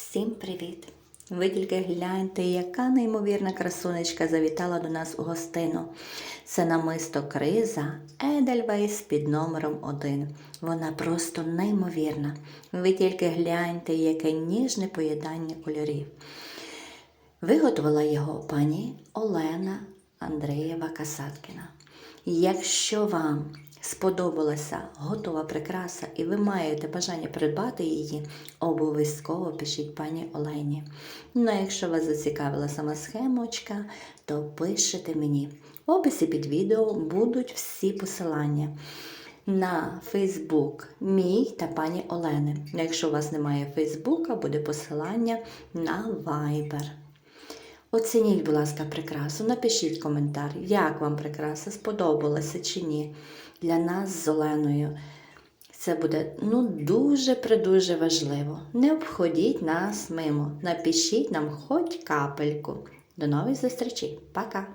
Всім привіт! Ви тільки гляньте, яка неймовірна красунечка завітала до нас у гостину. Це намисто криза Едельвейс під номером 1. Вона просто неймовірна. Ви тільки гляньте, яке ніжне поєднання кольорів. Виготовила його пані Олена Андрієва Касаткіна. Якщо вам сподобалася готова прикраса і ви маєте бажання придбати її, обов'язково пишіть пані Олені. Ну а якщо вас зацікавила сама схемочка, то пишете мені. В описі під відео будуть всі посилання на Фейсбук мій та пані Олени. Якщо у вас немає Фейсбука, буде посилання на Viber. Оцініть, будь ласка, прикрасу, напишіть коментар, як вам прикраса, сподобалася чи ні. Для нас з Оленою це буде ну, дуже-придуже важливо. Не обходіть нас мимо. Напишіть нам хоч капельку. До нових зустрічей. Пока!